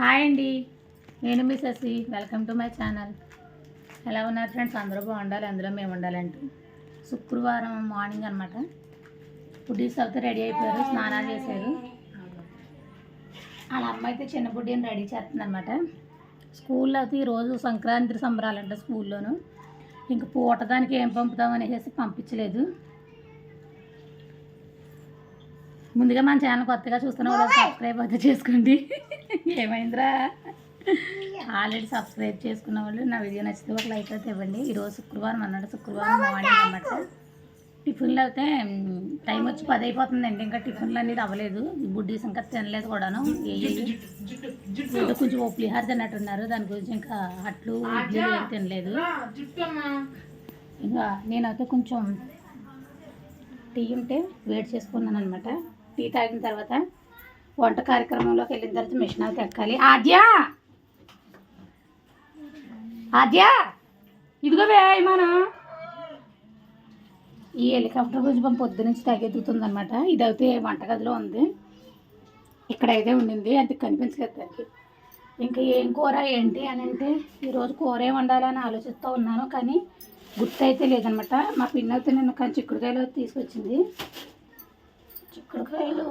Hi అండి. నేను మీ Sasi. Welcome to my channel ఎలా ఉన్నారు ఫ్రెండ్స్ అందరూ బాగుండాలి అందులో మేము ఉండాలంటూ. శుక్రవారం మార్నింగ్ అనమాట బుడ్డీస్ అయితే రెడీ అయిపోయారు స్నానాలు చేశారు. వాళ్ళ అమ్మ అయితే చిన్న బుడ్డీని రెడీ చేస్తుందన్నమాట. స్కూల్లో అయితే ఈరోజు సంక్రాంతి సంబరాలంట స్కూల్లోను. ఇంక పూటదానికి ఏం పంపుతాం అనేసి పంపించలేదు. ముందుగా మన ఛానల్ కొత్తగా చూస్తున్న వాళ్ళు సబ్స్క్రైబ్ అయితే చేసుకోండి. ఏమైందిరా? ఆల్రెడీ సబ్స్క్రైబ్ చేసుకున్న వాళ్ళు నా వీడియో నచ్చితే ఒక లైక్ అయితే ఇవ్వండి. ఈరోజు శుక్రవారం అన్నాడు శుక్రవారం మార్నింగ్ అన్నమాట. టిఫిన్లు అయితే టైం వచ్చి పది అయిపోతుందండి. ఇంకా టిఫిన్లు అనేది అవ్వలేదు. బుడ్డీస్ ఇంకా తినలేదు కూడాను. కొంచెం ఓ పులిహార తిన్నట్టున్నారు. దాని గురించి ఇంకా అట్లు ఇడ్లీలు ఏం తినలేదు. ఇంకా నేనైతే కొంచెం టీ ఉంటే వేడి చేసుకున్నాను అనమాట టీ తాగిన తర్వాత వంట కార్యక్రమంలోకి వెళ్ళిన తర్వాత మిషన్ అయితే ఎక్కాలి. ఆద్య! ఆద్య! ఇదిగో మనం ఈ హెలికాప్టర్ గురించి పొద్దు నుంచి తగ్గెత్తుతుంది అనమాట ఇదైతే వంటగదిలో ఉంది. ఇక్కడైతే ఉండింది. అది కనిపించలేదు దానికి ఇంకా ఏం కూర ఏంటి అని అంటే ఈరోజు కూర ఏం వండాలని ఆలోచిస్తూ ఉన్నాను కానీ గుర్తయితే లేదనమాట మా పిన్న అయితే నిన్న కానీ చిక్కుడుకాయలు తీసుకొచ్చింది. చిక్కుడుకాయలు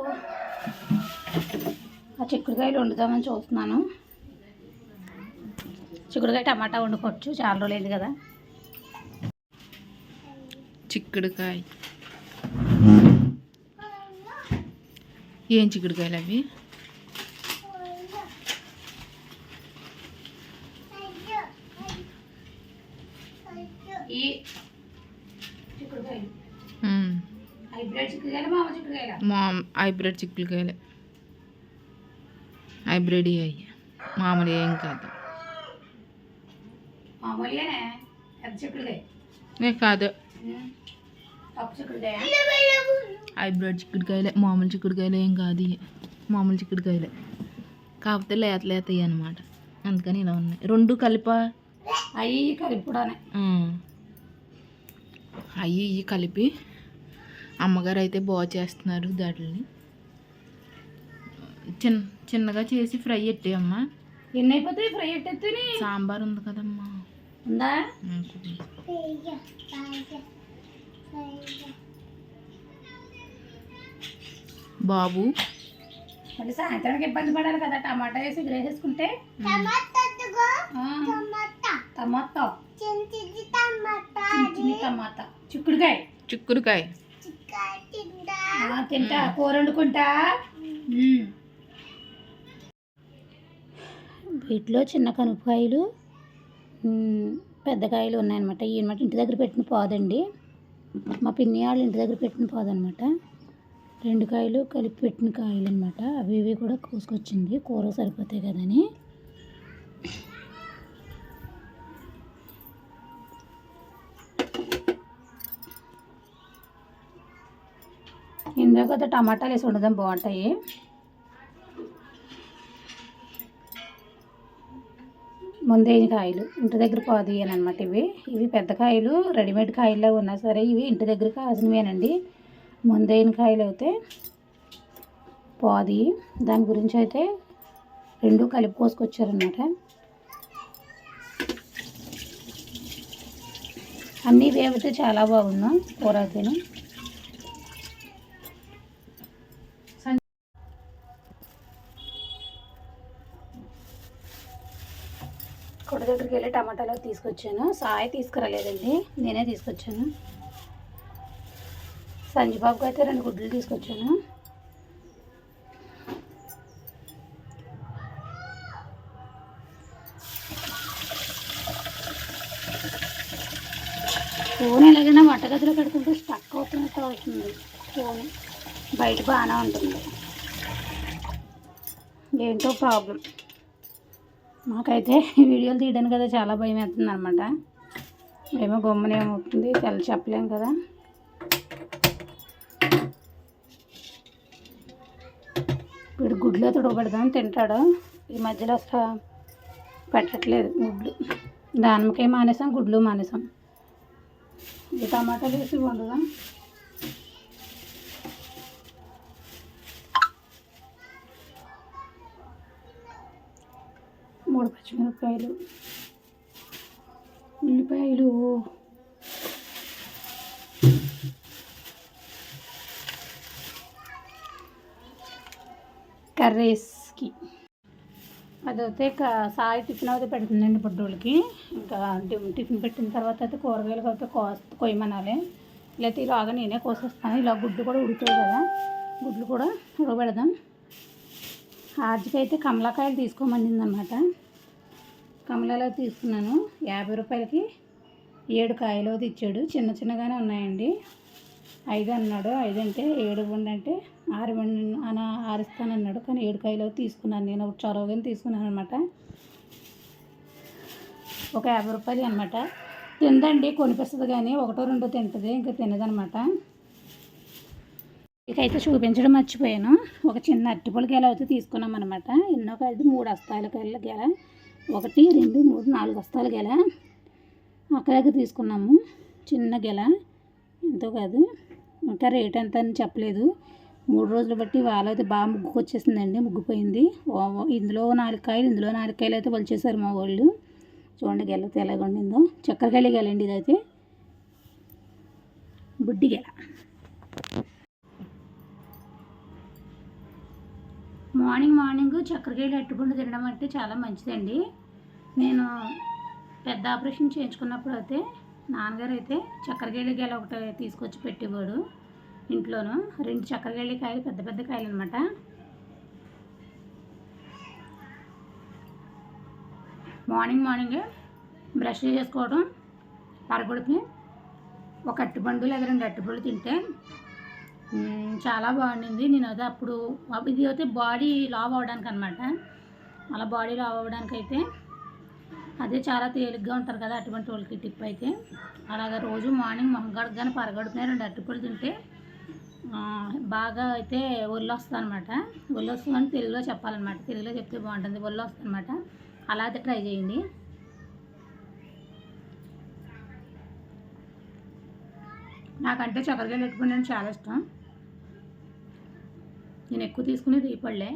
ఆ చిక్కుడుకాయలు వండుదామని చూస్తున్నాను. చిక్కుడుకాయ టమాటా వండుకోవచ్చు చాలా రోజులైంది కదా. చిక్కుడుకాయ. ఏం చిక్కుడుకాయలు అవి? ఈ చిక్కుడుకాయలు. మ్మ్. హైబ్రిడ్ చిక్కుడుకాయలు చిక్కుడుకాయలు? మా హైబ్రిడ్ చిక్కుడుకాయలే. హైబ్రిడ్ అయ్యి మామూలు ఏం కాదు. ఏ కాదు. హైబ్రిడ్ చిక్కుడుకాయలే మామూలు చిక్కుడుకాయలు ఏం కాదు మామూలు చిక్కుడుకాయలే. కాకపోతే లేత లేతవి అనమాట అందుకని ఇలా ఉన్నాయి. రెండు కలిపా? అవి కలిపిడానే. అవి ఇవి కలిపి అమ్మగారు అయితే బాగా చేస్తున్నారు దాటిని చిన్న చిన్నగా చేసి ఫ్రై ఎట్టి అమ్మ ఎన్ని అయిపోతాయి ఫ్రై ఎట్టెత్తుని? సాంబార్ ఉంది కదమ్మా. ఉందా? బాబు? మళ్ళీ సాయంత్రానికి ఇబ్బంది పడాలి కదా. టమాటా వేసి గ్రేసేసుకుంటే? టమాటా. చిక్కుడుకాయ. చిక్కుడుకాయ. తింటా. కూర వండుకుంటా? వీటిలో చిన్న కనుపకాయలు పెద్దకాయలు పెద్ద కాయలు ఉన్నాయన్నమాట. ఈ అనమాట ఇంటి దగ్గర పెట్టిన పోదండి. మా పిన్ని వాళ్ళు ఇంటి దగ్గర పెట్టిన పోదనమాట. రెండు కాయలు కలిపి పెట్టిన కాయలు అనమాట అవి ఇవి కూడా కోసుకొచ్చింది. కూర సరిపోతాయి కదని. ఇందులో కదా టమాటాలు వేసి ఉండదాం బాగుంటాయి. ముందేని కాయలు ఇంటి దగ్గర పోది అని అనమాట ఇవి. ఇవి పెద్ద కాయలు రెడీమేడ్ కాయల్లో ఉన్నా సరే ఇవి ఇంటి దగ్గర కాసినవేనండి. ముందేని కాయలు అయితే పోది. దాని గురించి అయితే రెండు కలిపి కోసుకొచ్చారనమాట అన్నీ వేగితే చాలా బాగున్నాం కూర అయితేనే. వెళ్ళి టమాటాలు తీసుకొచ్చాను. సాయి తీసుకురాలేదండి నేనే తీసుకొచ్చాను. సంజీబాబుకి అయితే రెండు గుడ్లు తీసుకొచ్చాను. ఫోన్ ఎలాగైనా వంటగదిలో పెడుతుంటే స్టక్ అవుతున్నట్టు అవుతుంది ఫోన్. బయట బాగానే ఉంటుంది. ఏంటో ప్రాబ్లం. మాకైతే వీడియోలు తీయడానికి కదా చాలా భయం వేస్తుంది అనమాట ఏమో గమ్మునేమవుతుంది తెల్ల చెప్పలేం కదా. వీడు గుడ్లో తుడబెడదాం తింటాడు. ఈ మధ్యలో అసలు పెట్టట్లేదు గుడ్లు. దానిమ్మకాయ మానేసాం గుడ్లు మానేసాం. ఈ టమాటాలు వేసి వండుదాం. మూడు పచ్చిమిరపకాయలు ఉల్లిపాయలు కర్రీస్కి. అదైతే ఇక సాయి టిఫిన్ అయితే పెడుతుందండి బుడ్డోళ్ళకి. ఇంకా టిఫిన్ పెట్టిన తర్వాత అయితే కూరగాయలు అయితే కోస్ కొయ్యమనాలి. లేకపోతే ఇలాగా నేనే కోసేస్తాను. ఇలా గుడ్డు కూడా ఉడుతుంది కదా. గుడ్లు కూడా ఉడబెడదాం ఆర్జికి అయితే కమలాకాయలు తీసుకోమనింది అనమాట కమలాలో తీసుకున్నాను. యాభై రూపాయలకి ఏడు కాయలు అయితే ఇచ్చాడు. చిన్న చిన్నగానే ఉన్నాయండి. ఐదు అన్నాడు. ఐదు అంటే ఏడు ఇవ్వండి అంటే ఆరు ఇవ్వండి అని ఆరుస్తానన్నాడు కానీ ఏడు కాయలు తీసుకున్నాను నేను. ఒక చొరవగానే తీసుకున్నాను అనమాట ఒక యాభై రూపాయలు అనమాట తిందండి. కొనిపిస్తుంది కానీ ఒకటో రెండో తింటుంది. ఇంకా తినదనమాట ఇకైతే చూపించడం మర్చిపోయాను. ఒక చిన్న అరటిపళ్ళు గెల అయితే తీసుకున్నాం అనమాట ఎన్నో కాదు మూడు అస్తాయిల గెల గెల. ఒకటి రెండు మూడు నాలుగు వస్తాల గెల. అక్క దగ్గర తీసుకున్నాము. చిన్న గెల. ఎంతో కాదు. ఇంకా రేట్ ఎంత అని చెప్పలేదు. మూడు రోజులు బట్టి వాళ్ళైతే బాగా ముగ్గుకు వచ్చేసిందండి ముగ్గుపోయింది. ఓ- ఇందులో నాలుగు కాయలు ఇందులో నాలుగు కాయలు అయితే వలిచేశారు మా వాళ్ళు. చూడండి గెల ఎలాగ ఉండిందో. చక్కెరకాయలు గెలండి ఇదైతే. బుడ్డి గెల. మార్నింగ్ మార్నింగ్ చక్కెరకాయలు అట్టుకుంటూ తినడం అంటే చాలా మంచిదండి. నేను పెద్ద ఆపరేషన్ చేయించుకున్నప్పుడు అయితే నాన్నగారు అయితే చక్కెరకాయలు గెల ఒకటి తీసుకొచ్చి పెట్టేవాడు ఇంట్లోను. రెండు చక్కెరకాయలు కాయలు పెద్ద పెద్ద కాయలు అనమాట మార్నింగ్ మార్నింగ్ బ్రష్ చేసుకోవడం పరగొడిపి ఒక అట్టిపండు లేదా రెండు అట్టిపండు తింటే చాలా బాగుండింది. నేను అదే అప్పుడు ఇది అయితే బాడీ లావ్ అవ్వడానికి అనమాట అలా బాడీ లావ్ అవ్వడానికి అయితే అదే చాలా తేలిగ్గా ఉంటారు కదా అటువంటి వాళ్ళకి టిప్ అయితే. అలాగా రోజు మార్నింగ్ మొహంగడకు కానీ పరగడుపునే రెండు అరటిపళ్ళు తింటే బాగా అయితే ఒళ్ళు వస్తుంది అనమాట ఒళ్ళు వస్తుందని తెలుగులో చెప్పాలన్నమాట. తెలుగులో చెప్తే బాగుంటుంది. ఒళ్ళు వస్తుంది అనమాట అలా అయితే ట్రై చేయండి. నాకంటే చక్కెరకాయలు పెట్టుకుని నేను చాలా ఇష్టం. నేను ఎక్కువ తీసుకునేది ఈ పళ్ళే.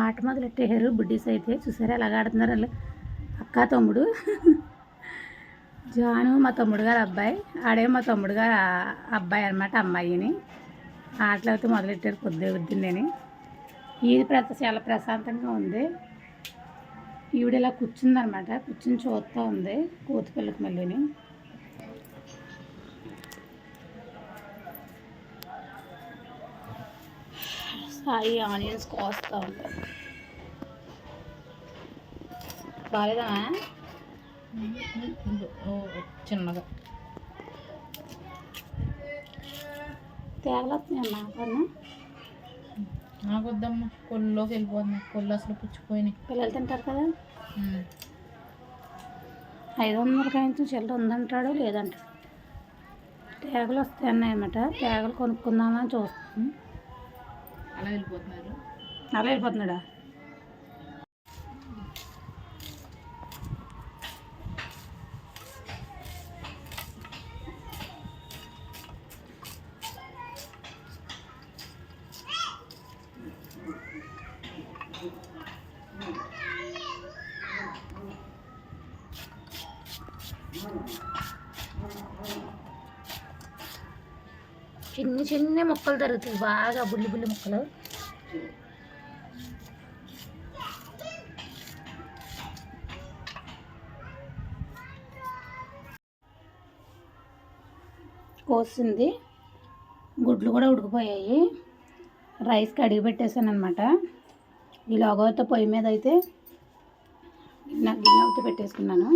ఆట మొదలెట్టేశారు బుడ్డీస్ అయితే. చూసారా ఎలా ఆడుతున్నారు వాళ్ళు? అక్క తమ్ముడు. జాను మా తమ్ముడు గారు అబ్బాయి. ఆడే మా తమ్ముడు గారు అబ్బాయి అనమాట అమ్మాయిని. ఆటలు అయితే మొదలెట్టారు పొద్దు వద్దుందని ఇది ప్రత చాలా ప్రశాంతంగా ఉంది. ఈవిడ ఇలా కూర్చుందనమాట కూర్చుని చూస్తూ ఉంది. కోతిపిల్లకి మళ్ళీని. సాయి ఆనియన్స్ కోస్తా బాగాలేదా ఓ, చిన్నగా. తేగలొస్తున్నాయి అమ్మా? నాకు వద్దమ్మా కొల్లోకి వెళ్ళిపోతున్నాయి. కొల్లు అసలు పుచ్చిపోయినాయి. పిల్లలు తింటారు కదా. ఐదు వందల కాయించు చిల్లర ఉందంటాడు లేదంటాడు. తేగలు వస్తాయి అన్నమాట తేగలు కొనుక్కుందామని చూస్తాం అలా వెళ్ళిపోతున్నారు. అలా వెళ్ళిపోతున్నాడా? చిన్న చిన్న ముక్కలు తరుగుతాయి. బాగా బుల్లి బుల్లి ముక్కలు. కోసింది. గుడ్లు కూడా ఉడికిపోయాయి. రైస్ కడిగి పెట్టేశాను అనమాట ఈ లోగోతో పొయ్యి మీద అయితే గిన్నె గిన్నె అయితే పెట్టేసుకున్నాను.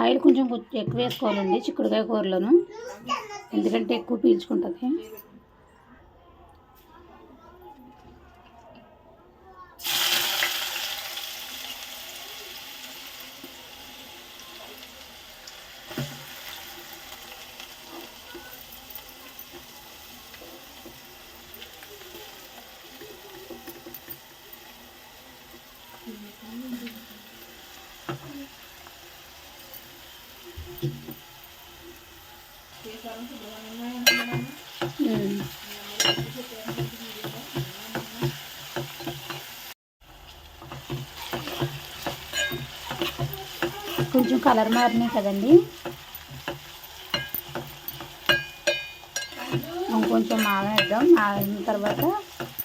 ఆయిల్ కొంచెం కొంచెం ఎక్కువ వేసుకోవాలండి చిక్కుడుకాయ కూరలోను. ఎందుకంటే ఎక్కువ పీల్చుకుంటుంది. కొంచెం కలర్ మారినాయి కదండి. కొంచెం మాగనిద్దాం మాగిన తర్వాత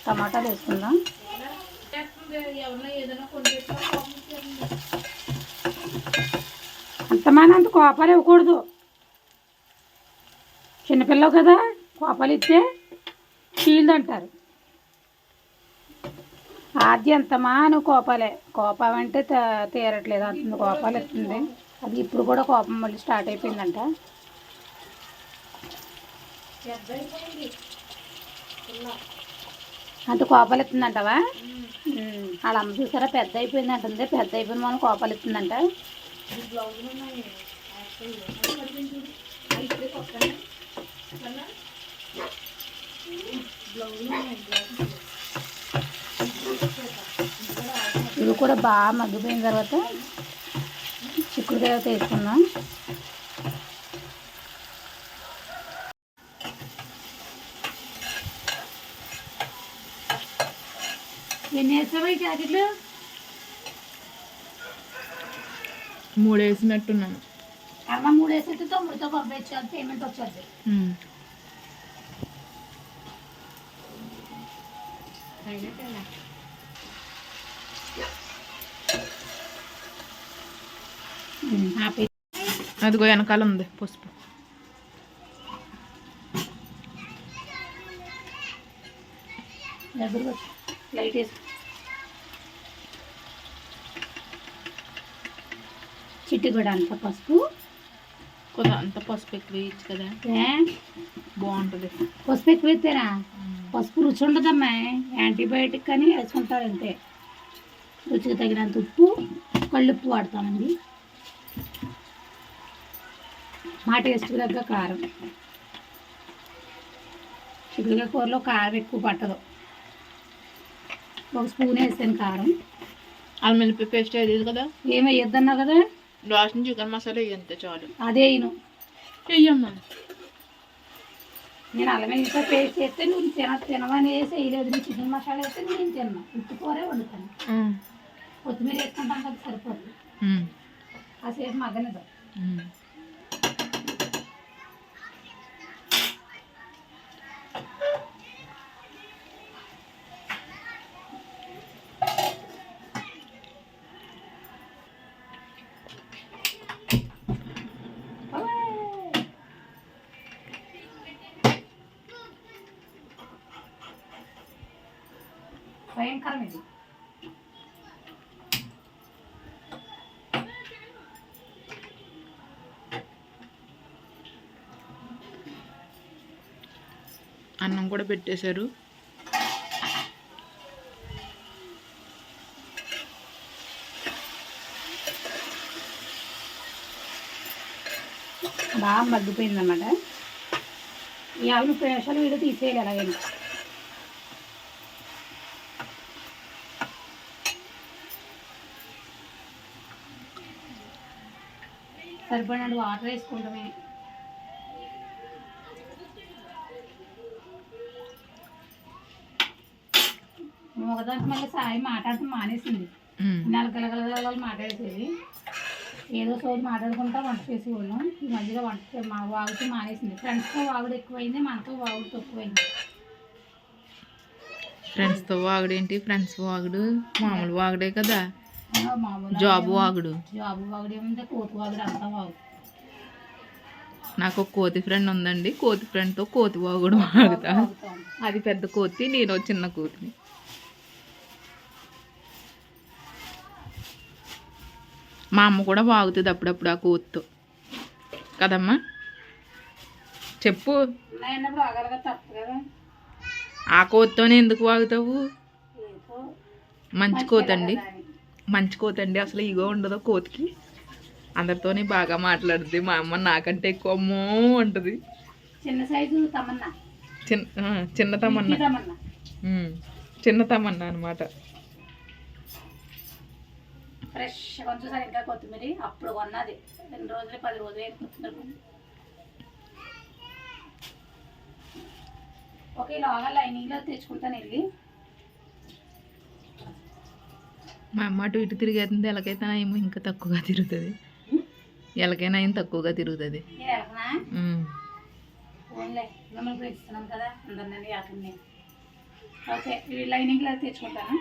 టమాటాలు వేసుకుందాం. అంతమానంత కోపాలు ఇవ్వకూడదు. చిన్నపిల్లవు కదా కోపాలు ఇస్తే ఫీల్డ్ అంటారు. ఆద్య అంతమా నువ్వు కోపాలే. కోపం అంటే తీరట్లేదు అంత కోపాలు ఇస్తుంది. అది ఇప్పుడు కూడా కోపం మళ్ళీ స్టార్ట్ అయిపోయిందంట. అంత కోపాలు ఇస్తుందంటవా? వాళ్ళ అమ్మ చూసారా పెద్ద అయిపోయింది అంటుంది. పెద్ద అయిపోయిన మనం కోపాలు ఇస్తుందంట. ఇవి కూడా బాగా మగ్గిపోయిన తర్వాత చిక్కుడుకాయ తీసుకుందాం ఎన్ని వేస్తావా ఈ జాకెట్లు మూడు వేసినట్టున్నాను. అమ్మ మూడు వేసేస్తే తొమ్మిదితో పంపించాలి పేమెంట్ వచ్చేది. అదిగో వెనకాల ఉంది పసుపు. లైట్ చిట్టు కూడా అంత పసుపు. కొద్దిగా అంత పసుపు ఎక్కువ వేయచ్చు కదా. ఏ? బాగుంటుంది. పసుపు ఎక్కువ ఎత్తారా పసుపు రుచి ఉండదమ్మా. యాంటీబయాటిక్ అని వేసుకుంటారు అంతే. రుచికి తగినంత ఉప్పు కళ్ళుప్పు వాడతామండి మా టేస్ట్కి తగ్గ కారం. చిక్కుడుగా కూరలో కారం ఎక్కువ పట్టదు. ఒక స్పూన్ వేస్తాను కారం. అల్లం పేస్ట్ వేయలేదు కదా? ఏమి వేయొద్దన్నావు కదా? లాస్ట్ చికెన్ మసాలా వేయంతే చాలు అదే వేయను వెయ్యమ్మా నేను అల్లం వెల్లిపాయ పేస్ట్ చేస్తే నువ్వు తిన తినమని వేసి వేయలేదు నీ చికెన్ మసాలా వేస్తే నేను తిన్నాను ఉప్పు కూరే వండుతాను. కొత్తిమీర వేసుకుంటాం కదా సరిపోతుంది. కాసేపు మగ్గనిద్దాం భయంకరం ఇది. అన్నం కూడా పెట్టేశారు. బాగా మగ్గిపోయింది అన్నమాట ఈ ముప్పై నిమిషాలు వీడియో తీసేయాలి ఎలాగైనా సరిపడినట్టు వాటర్ వేసుకుంటామే. మేము ఒకదానికి మళ్ళీ సాయి మాట్లాడటం మానేసింది. ఉమ్. నలగలగలగల మాట్లాడేసేది. ఏదో సోది మాట్లాడుకుంటా వంట చేసేవాళ్ళం. ఈ మధ్యలో వంట మా వాగుతూ మానేసింది. ఫ్రెండ్స్తో వాగుడు ఎక్కువైంది మనతో వాగుడు తక్కువైంది ఫ్రెండ్స్తో వాగుడేంటి ఫ్రెండ్స్ వాగుడు మామూలు వాగుడే కదా. జాబ్ వాగుడు. జాబ్ వాగుడు ఏముంది? కోతి వాగుడు అంతా వాగుడు నాకు ఒక కోతి ఫ్రెండ్ ఉందండి. కోతి ఫ్రెండ్తో కోతి వాగుడు వాగుతా. అది పెద్ద కోతి నేను చిన్న కోతిని. మా అమ్మ కూడా వాగుతుంది అప్పుడప్పుడు ఆ కోతితో. కదమ్మా? చెప్పు. ఆ కోతితోనే ఎందుకు వాగుతావు? మంచి కోతి అండి కదా అని. మంచి కోతి అండి అసలు ఇగో ఉండదు కోతికి. అందరితోని బాగా మాట్లాడుద్ది. మా అమ్మ నాకంటే ఎక్కువ అమ్మో అంటది. చిన్న సైజు తమన్నా. చిన్న చిన్న తమన్నా. చిన్న తమన్నా అనమాట ఫ్రెష్ కొంచెం సరే ఇంకా కొత్తిమీర? అప్పుడు కొన్నది. రెండు రోజులు పది రోజులు కొత్తిమీర కొని. ఓకే ఇలాగా లైనింగ్లో తెచ్చుకుంటాను వెళ్ళి. మా అమ్మ అటు ఇటు తిరిగేస్తుంది. ఎలాకైతే ఏమో ఇంకా తక్కువగా తిరుగుతుంది. ఎలాకైనా ఏం తక్కువగా తిరుగుతుంది. ఓకే లైనింగ్లో తెచ్చుకుంటాను.